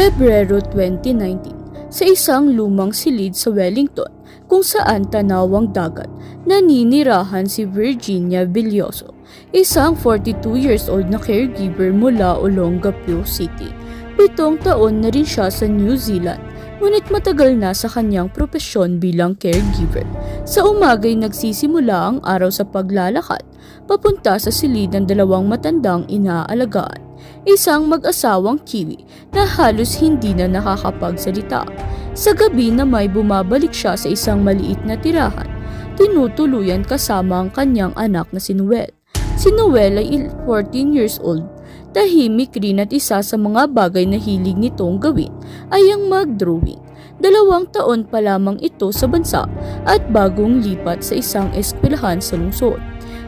Pebrero 2019, sa isang lumang silid sa Wellington kung saan tanawang dagat, naninirahan si Virginia Villoso, isang 42 years old na caregiver mula Olongapo City. Pitong taon na rin siya sa New Zealand, ngunit matagal na sa kanyang propesyon bilang caregiver. Sa umagay nagsisimula ang araw sa paglalakad, papunta sa silid ng dalawang matandang inaalagaan isang mag-asawang kiwi na halos hindi na nakakapagsalita. Sa gabi na may bumabalik siya sa isang maliit na tirahan, tinutuluyan kasama ang kanyang anak na si Noel. Si Noel ay 14 years old. Tahimik rin at isa sa mga bagay na hilig nitong gawin ay ang mag-drawing. Dalawang taon pa lamang ito sa bansa at bagong lipat sa isang eskwelahan sa lungsod.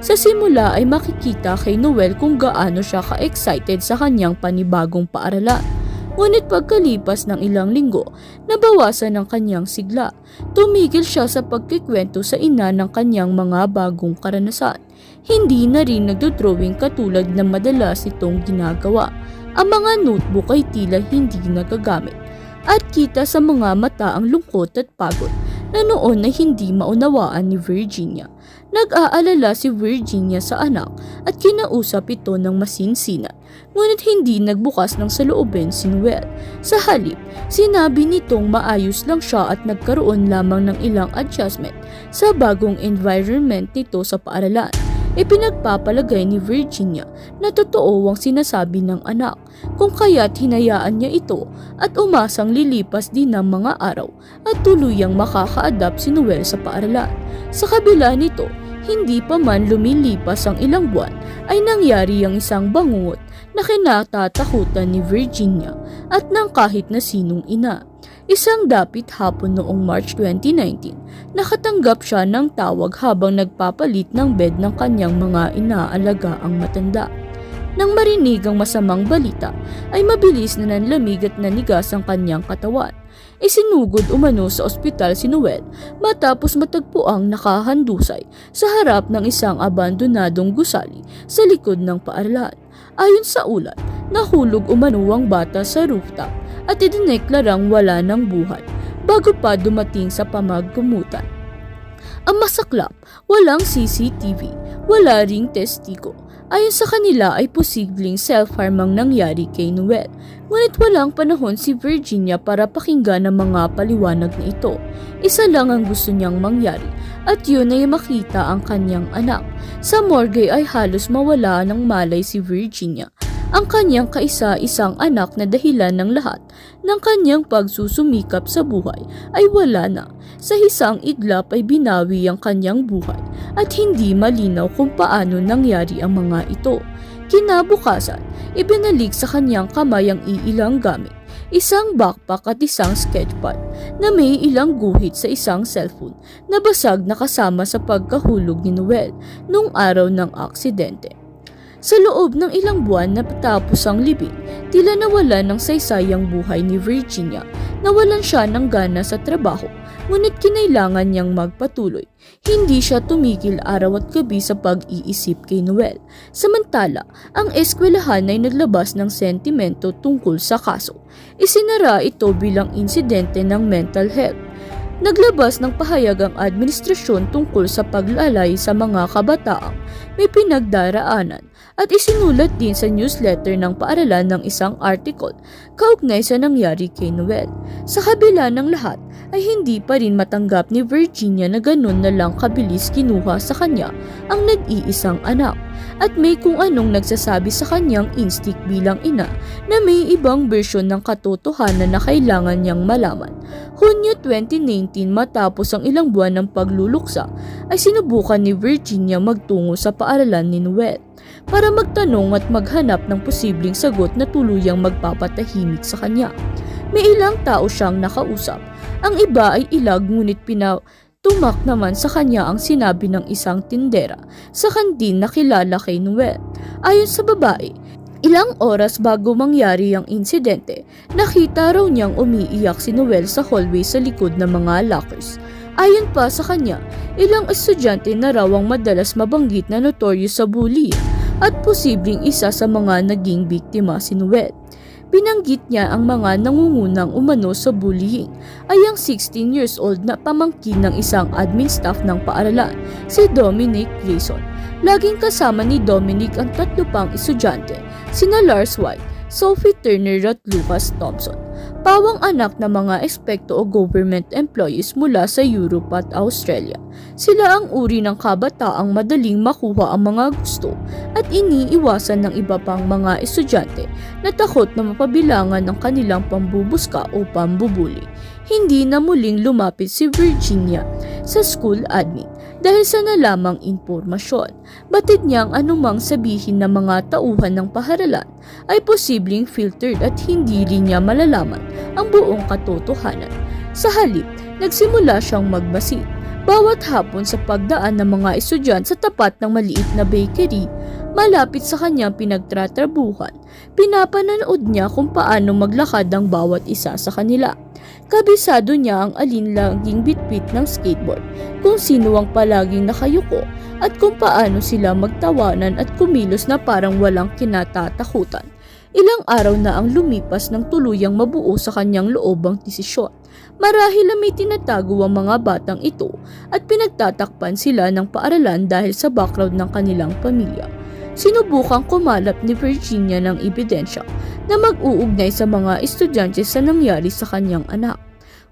Sa simula ay makikita kay Noel kung gaano siya ka-excited sa kanyang panibagong paaralan. Ngunit pagkalipas ng ilang linggo, nabawasan ang kanyang sigla. Tumigil siya sa pagkikwento sa ina ng kanyang mga bagong karanasan. Hindi na rin nagdodrawing katulad na madalas itong ginagawa. Ang mga notebook ay tila hindi nagagamit. At kita sa mga mata ang lungkot at pagod na noon ay hindi maunawaan ni Virginia. Nag-aalala si Virginia sa anak at kinausap ito ng masinsinan, ngunit hindi nagbukas ng saloobin si Noel. Sa halip, sinabi nitong maayos lang siya at nagkaroon lamang ng ilang adjustment sa bagong environment nito sa paaralan. Ipinagpapalagay ni Virginia na totoo ang sinasabi ng anak kung kaya't hinayaan niya ito at umasang lilipas din ng mga araw at tuluyang makaka-adapt si Noel sa paaralan. Sa kabila nito, hindi pa man lumilipas ang ilang buwan ay nangyari ang isang bangungot na kinatatakutan ni Virginia at ng kahit na sinong ina. Isang dapit hapon noong March 2019, nakatanggap siya ng tawag habang nagpapalit ng bed ng kanyang mga inaalaga ang matanda. Nang marinig ang masamang balita, ay mabilis na nanlamig at nanigas ang kanyang katawan. Isinugod umano sa ospital si Noel matapos matagpuang nakahandusay sa harap ng isang abandonadong gusali sa likod ng paaralan. Ayon sa ulat, nahulog umano ang bata sa rooftop at idineklarang wala ng buhay bago pa dumating sa pamagkumutan. Ang masaklap, walang CCTV, wala ring testigo. Ayon sa kanila ay posibleng self-harm ang nangyari kay Noel. Ngunit walang panahon si Virginia para pakinggan ang mga paliwanag na ito. Isa lang ang gusto niyang mangyari at yun ay makita ang kanyang anak. Sa morgue ay halos mawala ng malay si Virginia ang kanyang kaisa-isang anak na dahilan ng lahat ng kanyang pagsusumikap sa buhay ay wala na. Sa isang iglap ay binawi ang kanyang buhay at hindi malinaw kung paano nangyari ang mga ito. Kinabukasan, ibinalik sa kanyang kamay ang iilang gamit isang backpack at isang sketchpad na may ilang guhit sa isang cellphone na basag na kasama sa pagkahulog ni Noel nung araw ng aksidente. Sa loob ng ilang buwan na patapos ang libing, tila nawala ng saysayang buhay ni Virginia. Nawalan siya ng gana sa trabaho, ngunit kinailangan niyang magpatuloy. Hindi siya tumigil araw at gabi sa pag-iisip kay Noel. Samantala, ang eskwelahan ay naglabas ng sentimento tungkol sa kaso. Isinara ito bilang insidente ng mental health. Naglabas ng pahayag ang administrasyon tungkol sa paglalay sa mga kabataang may pinagdaraanan at isinulat din sa newsletter ng paaralan ng isang article kaugnay sa nangyari kay Noel. Sa kabila ng lahat ay hindi pa rin matanggap ni Virginia na ganun na lang kabilis kinuha sa kanya ang nag-iisang anak at may kung anong nagsasabi sa kanyang instinct bilang ina na may ibang bersyon ng katotohanan na kailangan niyang malaman. Hunyo 2019 matapos ang ilang buwan ng pagluluksa ay sinubukan ni Virginia magtungo sa paaralan ni Noel para magtanong at maghanap ng posibleng sagot na tuluyang magpapatahimik sa kanya. May ilang tao siyang nakausap. Ang iba ay ilag ngunit pina Tumak naman sa kanya ang sinabi ng isang tindera sa kantin na kilala kay Noel. Ayon sa babae, ilang oras bago mangyari ang insidente, nakita raw niyang umiiyak si Noel sa hallway sa likod ng mga lockers. Ayon pa sa kanya, ilang estudyante na raw ang madalas mabanggit na notorious sa bullying at posibleng isa sa mga naging biktima si Noel. Binanggit niya ang mga nangungunang umano sa bullying ay ang 16 years old na pamangkin ng isang admin staff ng paaralan, si Dominic Grayson. Laging kasama ni Dominic ang tatlo pang estudyante, sina Lars White, Sophie Turner at Lucas Thompson. Pawang anak ng mga espekto o government employees mula sa Europe at Australia. Sila ang uri ng kabataang madaling makuha ang mga gusto at iniiwasan ng iba pang mga estudyante na takot na mapabilangan ng kanilang pambubuska o pambubuli. Hindi na muling lumapit si Virginia sa school admin dahil sa nalamang impormasyon. Batid niyang anumang sabihin ng mga tauhan ng paharalan ay posibleng filtered at hindi rin niya malalaman ang buong katotohanan. Sa halip, nagsimula siyang magmasid. Bawat hapon sa pagdaan ng mga estudyante sa tapat ng maliit na bakery, malapit sa kanyang pinagtratrabuhan, pinapananood niya kung paano maglakad ang bawat isa sa kanila. Kabisado niya ang alinlaging bitbit ng skateboard, kung sino ang palaging nakayuko at kung paano sila magtawanan at kumilos na parang walang kinatatakutan. Ilang araw na ang lumipas ng tuluyang mabuo sa kanyang loob ang desisyon. Marahil na may tinatago ang mga batang ito at pinagtatakpan sila ng paaralan dahil sa background ng kanilang pamilya. Sinubukang kumalap ni Virginia ng ebidensya na mag-uugnay sa mga estudyante sa nangyari sa kanyang anak.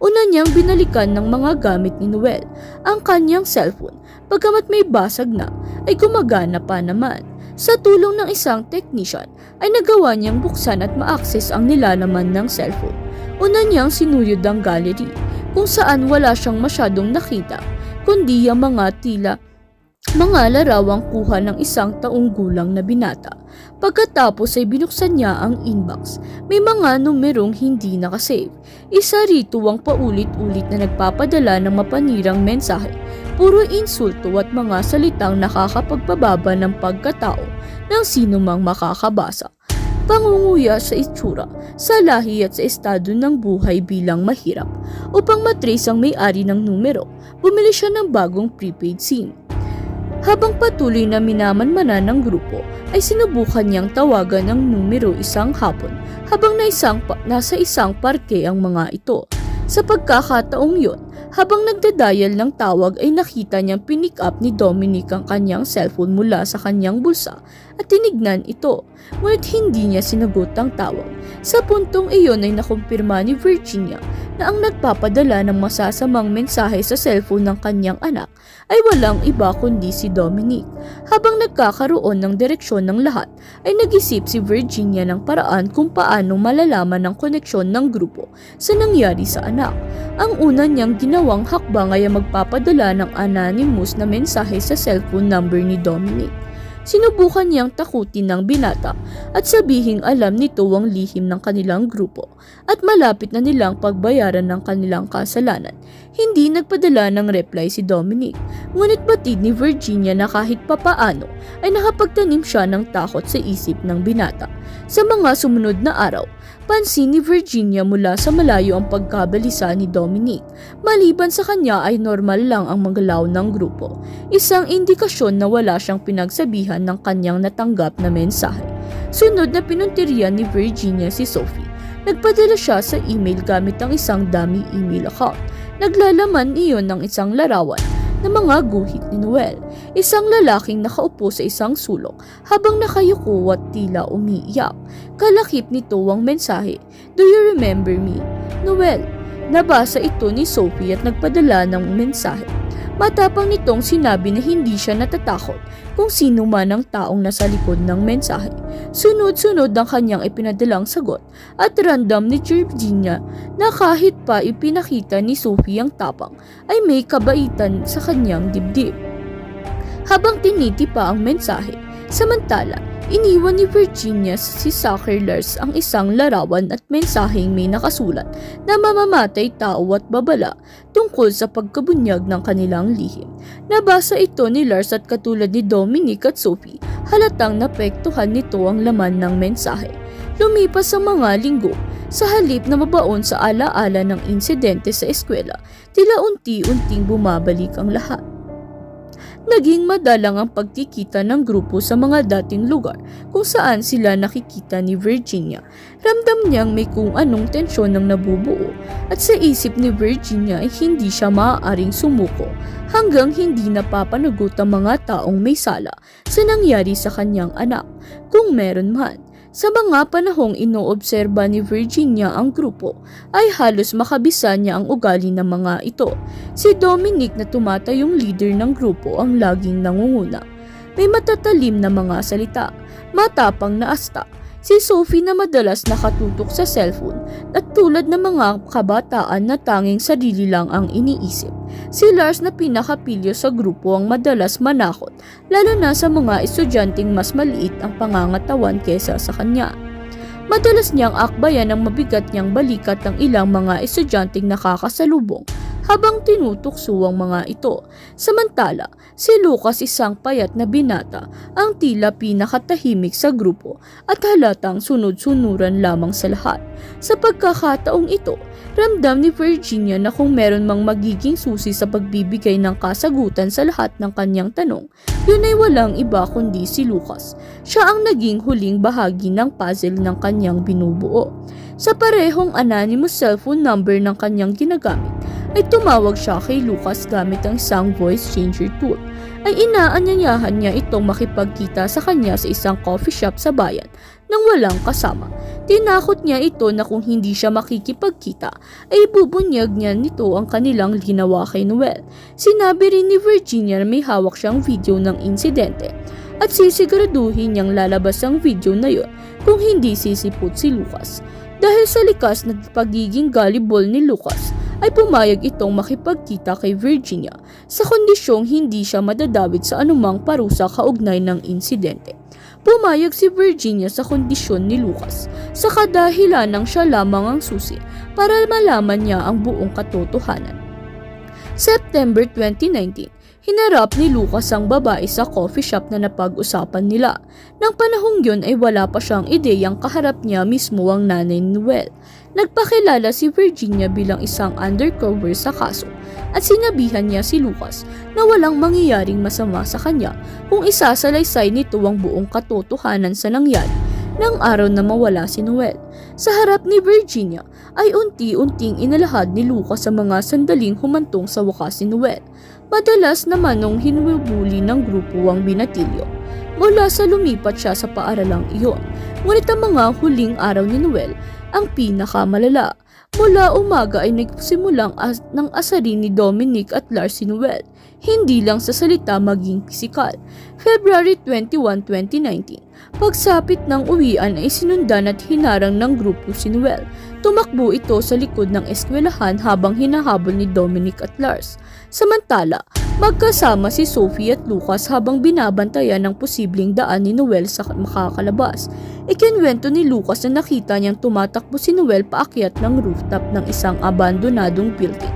Una niyang binalikan ng mga gamit ni Noel ang kanyang cellphone pagkamat may basag na ay gumagana pa naman. Sa tulong ng isang technician ay nagawa niyang buksan at ma-access ang nilalaman ng cellphone. Una niyang sinuyod ang gallery kung saan wala siyang masyadong nakita kundi ang mga tila mga larawang kuha ng isang taong gulang na binata. Pagkatapos ay binuksan niya ang inbox. May mga numerong hindi nakasave. Isa rito ang paulit-ulit na nagpapadala ng mapanirang mensahe. Puro insulto at mga salitang nakakapagpababa ng pagkatao ng sino mang makakabasa. Pangunguya sa itsura, sa lahi at sa estado ng buhay bilang mahirap. Upang matrace ang may-ari ng numero, bumili siya ng bagong prepaid SIM. Habang patuloy na minamanmanan ng grupo, ay sinubukan niyang tawagan ng numero isang hapon habang na isang nasa isang parke ang mga ito. Sa pagkakataong yon, habang nagdadial ng tawag ay nakita niyang pinick up ni Dominic ang kanyang cellphone mula sa kanyang bulsa at tinignan ito, ngunit hindi niya sinagot ang tawag. Sa puntong iyon ay nakumpirma ni Virginia na ang nagpapadala ng masasamang mensahe sa cellphone ng kanyang anak ay walang iba kundi si Dominic. Habang nagkakaroon ng direksyon ng lahat, ay nag-isip si Virginia ng paraan kung paano malalaman ang koneksyon ng grupo sa nangyari sa anak. Ang una niyang ginawang hakbang ay magpapadala ng anonymous na mensahe sa cellphone number ni Dominic. Sinubukan niyang takutin ng binata at sabihing alam nito ang lihim ng kanilang grupo at malapit na nilang pagbayaran ng kanilang kasalanan. Hindi nagpadala ng reply si Dominic, ngunit batid ni Virginia na kahit papaano ay nakapagtanim siya ng takot sa isip ng binata. Sa mga sumunod na araw, pansin ni Virginia mula sa malayo ang pagkabalisa ni Dominic. Maliban sa kanya ay normal lang ang magalaw ng grupo. Isang indikasyon na wala siyang pinagsabihan ng kanyang natanggap na mensahe. Sunod na pinuntiryan ni Virginia si Sophie. Nagpadala siya sa email gamit ang isang dummy email account. Naglalaman iyon ng isang larawan na mga guhit ni Noel. Isang lalaking nakaupo sa isang sulok habang nakayuko at tila umiiyak. Kalakip nito ang mensahe, Do you remember me? Noel. Nabasa ito ni Sophie at nagpadala ng mensahe. Matapang nitong sinabi na hindi siya natatakot kung sino man ang taong nasa likod ng mensahe. Sunod-sunod ang kanyang ipinadalang sagot at random ni Virginia na kahit pa ipinakita ni Sophie ang tapang ay may kabaitan sa kanyang dibdib. Habang tiniti pa ang mensahe, samantala, iniwan ni Virginia si Sackerlers ang isang larawan at mensaheng may nakasulat na mamamatay tao at babala tungkol sa pagkabunyag ng kanilang lihim. Nabasa ito ni Lars at katulad ni Dominic at Sophie, halatang napektuhan nito ang laman ng mensahe. Lumipas ang mga linggo, sa halip na mabaon sa alaala ng insidente sa eskwela, tila unti-unting bumabalik ang lahat. Naging madalang ang pagkikita ng grupo sa mga dating lugar kung saan sila nakikita ni Virginia. Ramdam niyang may kung anong tensyon ang nabubuo at sa isip ni Virginia ay hindi siya maaaring sumuko hanggang hindi napapanagot ang mga taong may sala sa nangyari sa kanyang anak kung meron man. Sa mga panahong inoobserba ni Virginia ang grupo, ay halos makabisa niya ang ugali ng mga ito. Si Dominic na tumatayong leader ng grupo ang laging nangunguna. May matatalim na mga salita, matapang na asta. Si Sophie na madalas nakatutok sa cellphone at tulad ng mga kabataan na tanging sarili lang ang iniisip. Si Lars na pinakapilyo sa grupo ang madalas manakot lalo na sa mga estudyanteng mas maliit ang pangangatawan kesa sa kanya. Madalas niyang akbayan ang mabigat niyang balikat ng ilang mga estudyanteng nakakasalubong habang tinutukso ang mga ito. Samantala, si Lucas isang payat na binata ang tila pinakatahimik sa grupo at halatang sunod-sunuran lamang sa lahat. Sa pagkakataong ito, ramdam ni Virginia na kung meron mang magiging susi sa pagbibigay ng kasagutan sa lahat ng kanyang tanong, yun ay walang iba kundi si Lucas. Siya ang naging huling bahagi ng puzzle ng kanyang binubuo. Sa parehong anonymous cellphone number ng kanyang ginagamit, ay tumawag siya kay Lucas gamit ang isang voice changer tool. Ay inaanyayahan niya itong makipagkita sa kanya sa isang coffee shop sa bayan nang walang kasama. Tinakot niya ito na kung hindi siya makikipagkita ay bubunyag niya nito ang kanilang ginawa kay Noel. Sinabi rin ni Virginia na may hawak siyang video ng insidente at sisiguraduhin niyang lalabas ang video na yon kung hindi sisipot si Lucas. Dahil sa likas na pagiging gullible ni Lucas, ay pumayag itong makipagkita kay Virginia sa kondisyong hindi siya madadawit sa anumang parusa kaugnay ng insidente. Pumayag si Virginia sa kondisyon ni Lucas sa kadahilan ng siya lamang ang susi para malaman niya ang buong katotohanan. September 2019, Hinarap ni Lucas ang babae sa coffee shop na napag-usapan nila. Nang panahong yun ay wala pa siyang ideyang kaharap niya mismo ang nanay ni Noel. Nagpakilala si Virginia bilang isang undercover sa kaso at sinabihan niya si Lucas na walang mangyayaring masama sa kanya kung isasalaysay nito ang buong katotohanan sa nangyari ng araw na mawala si Noel. Sa harap ni Virginia ay unti-unting inalahad ni Lucas sa mga sandaling humantong sa wakas si Noel. Madalas naman nung hinubuli ng grupo ang binatilyo. Mula sa lumipat siya sa paaralang iyon. Ngunit ang mga huling araw ni Noel ang pinakamalala. Mula umaga ay nagsimulang as ng asarin ni Dominic at Lars si Noel, hindi lang sa salita maging pisikal. February 21, 2019, pagsapit ng uwian ay sinundan at hinarang ng grupo si Noel. Tumakbo ito sa likod ng eskwelahan habang hinahabol ni Dominic at Lars. Samantala, magkasama si Sophie at Lucas habang binabantayan ng posibleng daan ni Noel sa makakalabas. Ikinwento ni Lucas na nakita niyang tumatakbo si Noel paakyat ng rooftop ng isang abandonadong building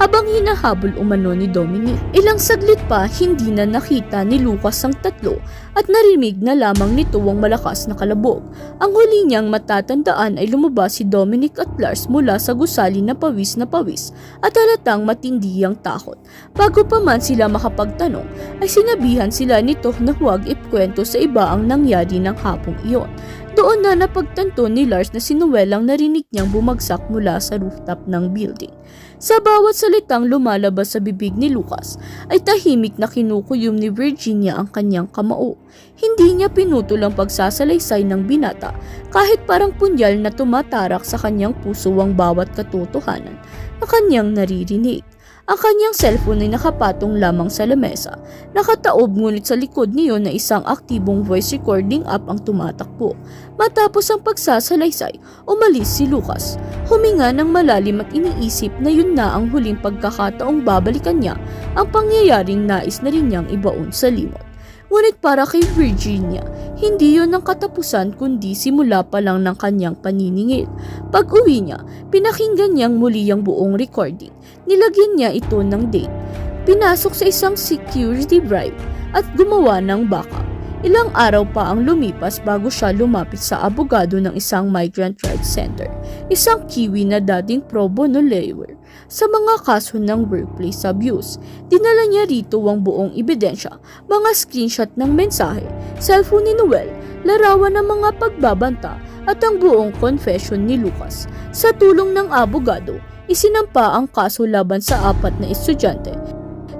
habang hinahabol umano ni Dominic. Ilang saglit pa, hindi na nakita ni Lucas ang tatlo at narinig na lamang nito ang malakas na kalabog. Ang huli niyang matatandaan ay lumabas si Dominic at Lars mula sa gusali na pawis na pawis at halatang matindi ang takot. Bago pa man sila makapagtanong, ay sinabihan sila nito na huwag ipkwento sa iba ang nangyari ng hapong iyon. Doon na napagtanto ni Lars na si Noel ang narinig niyang bumagsak mula sa rooftop ng building. Sa bawat salitang lumalabas sa bibig ni Lucas, ay tahimik na kinukuyom ni Virginia ang kanyang kamao. Hindi niya pinutol ang pagsasalaysay ng binata kahit parang punyal na tumatarak sa kanyang puso ang bawat katotohanan na kanyang naririnig. Ang kanyang cellphone ay nakapatong lamang sa lamesa. Nakataob ngunit sa likod niyo na isang aktibong voice recording app ang tumatakbo. Matapos ang pagsasalaysay, umalis si Lucas. Huminga ng malalim at iniisip na yun na ang huling pagkakataong babalikan niya ang pangyayaring nais na rin niyang ibaon sa limot. Ngunit para kay Virginia, hindi yon ang katapusan kundi simula pa lang ng kanyang paniningil. Pag uwi niya, pinakinggan niyang muli ang buong recording. Nilagyan niya ito ng date. Pinasok sa isang security bribe at gumawa ng backup. Ilang araw pa ang lumipas bago siya lumapit sa abogado ng isang migrant rights center, isang kiwi na dating pro bono lawyer sa mga kaso ng workplace abuse. Dinala niya rito ang buong ebidensya, mga screenshot ng mensahe, cellphone ni Noel, larawan ng mga pagbabanta at ang buong confession ni Lucas. Sa tulong ng abogado, isinampa ang kaso laban sa apat na estudyante,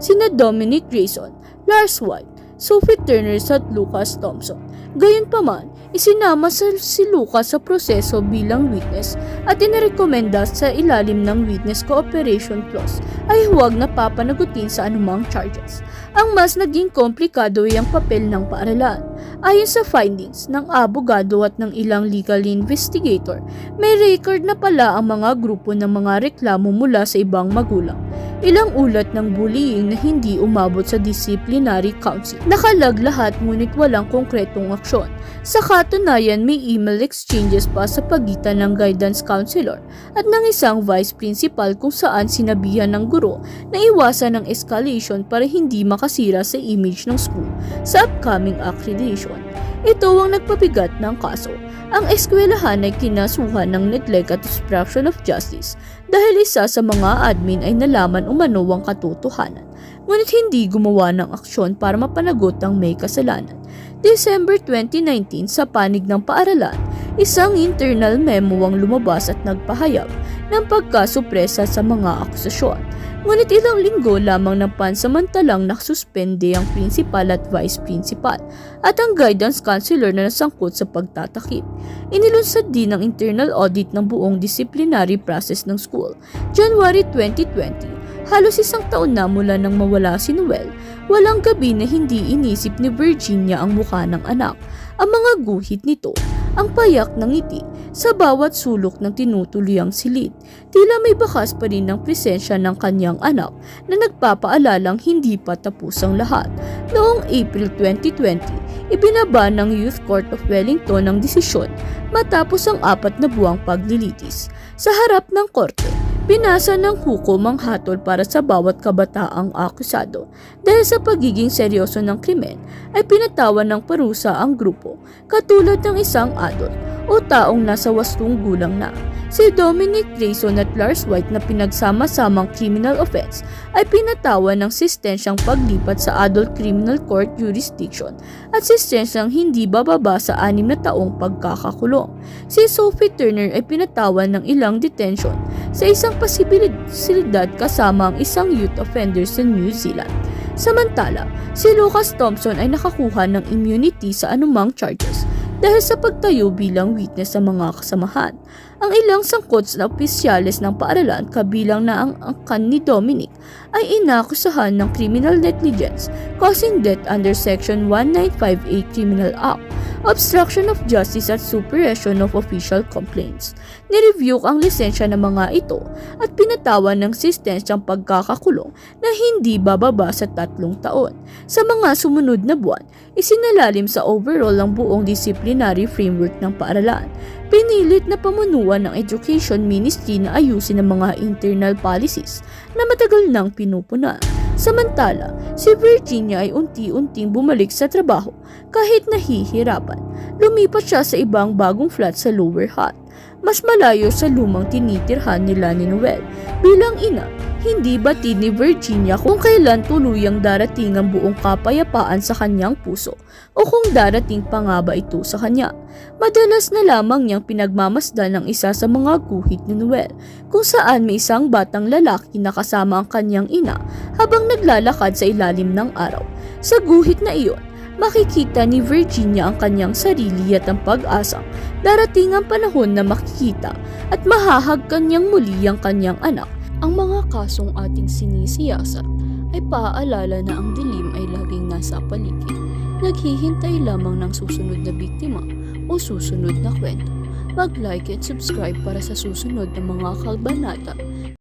sina Dominic Grayson, Lars White, Sophie Turner at Lucas Thompson. Gayunpaman, isinama si Lucas sa proseso bilang witness at inirekomenda sa ilalim ng Witness Cooperation Clause ay huwag na papanagutin sa anumang charges. Ang mas naging komplikado ay ang papel ng paaralan. Ayon sa findings ng abogado at ng ilang legal investigator, may record na pala ang mga grupo ng mga reklamo mula sa ibang magulang. Ilang ulat ng bullying na hindi umabot sa disciplinary council. Nakalag lahat ngunit walang konkretong aksyon. Sa katunayan, may email exchanges pa sa pagitan ng guidance counselor at ng isang vice principal kung saan sinabihan ng guro na iwasan ang escalation para hindi makasira sa image ng school sa upcoming accreditation. Ito ang nagpabigat ng kaso. Ang eskwelahan ay kinasuhan ng neglect at obstruction of justice dahil isa sa mga admin ay nalaman umano ang katotohanan ngunit hindi gumawa ng aksyon para mapanagot ang may kasalanan. December 2019 sa panig ng paaralan, isang internal memo ang lumabas at nagpahayag ng pagkasupresa sa mga akusasyon. Ngunit ilang linggo lamang na pansamantalang nakasuspende ang principal at vice principal at ang guidance counselor na nasangkot sa pagtatakip. Inilunsad din ang internal audit ng buong disciplinary process ng school. January 2020, halos isang taon na mula nang mawala si Noel, walang gabi na hindi inisip ni Virginia ang mukha ng anak. Ang mga guhit nito, ang payak ng ngiti, sa bawat sulok ng tinutuluyang silid. Tila may bakas pa rin ng presensya ng kanyang anak na nagpapaalalang hindi pa tapos ang lahat. Noong April 2020, ibinaba ng Youth Court of Wellington ang desisyon matapos ang apat na buwang paglilitis. Sa harap ng korte, Pinasa ng hukom ang hatol para sa bawat kabataang akusado. Dahil sa pagiging seryoso ng krimen, ay pinatawan ng parusa ang grupo, katulad ng isang adult o taong nasa wastong gulang na. Si Dominic Grayson at Lars White na pinagsama-samang criminal offense ay pinatawan ng sistensyang paglipat sa adult criminal court jurisdiction at sistensyang hindi bababa sa anim na taong pagkakakulong. Si Sophie Turner ay pinatawan ng ilang detention sa isang pasibilidad kasama ang isang youth offender sa New Zealand. Samantala, si Lucas Thompson ay nakakuha ng immunity sa anumang charges dahil sa pagtayo bilang witness sa mga kasamahan. Ang ilang sangkot na opisyales ng paaralan kabilang na ang angkan ni Dominic ay inakusahan ng criminal negligence causing death under Section 1958 Criminal Act, obstruction of justice at suppression of official complaints. Nireview ang lisensya ng mga ito at pinatawan ng sistensyang pagkakakulong na hindi bababa sa tatlong taon. Sa mga sumunod na buwan, isinalalim sa overall ang buong disciplinary framework ng paaralan. Pinilit na pamunuan ng Education Ministry na ayusin ang mga internal policies na matagal nang pinupuna. Samantala, si Virginia ay unti-unting bumalik sa trabaho kahit nahihirapan. Lumipat siya sa ibang bagong flat sa Lower Hutt, mas malayo sa lumang tinitirhan nila ni Noel. Bilang ina, hindi batid ni Virginia kung kailan tuluyang darating ang buong kapayapaan sa kanyang puso o kung darating pa nga ba ito sa kanya. Madalas na lamang niyang pinagmamasdan ng isa sa mga guhit ni Noel kung saan may isang batang lalaki na kasama ang kanyang ina habang naglalakad sa ilalim ng araw. Sa guhit na iyon, makikita ni Virginia ang kanyang sarili at ang pag-asang darating ang panahon na makikita at mahahagkan niyang muli ang kanyang anak ang mga kasong ating sinisiyasat ay paaalala na ang dilim ay laging nasa paligid. Naghihintay lamang ng susunod na biktima o susunod na kwento. Mag-like at subscribe para sa susunod na mga kalbanata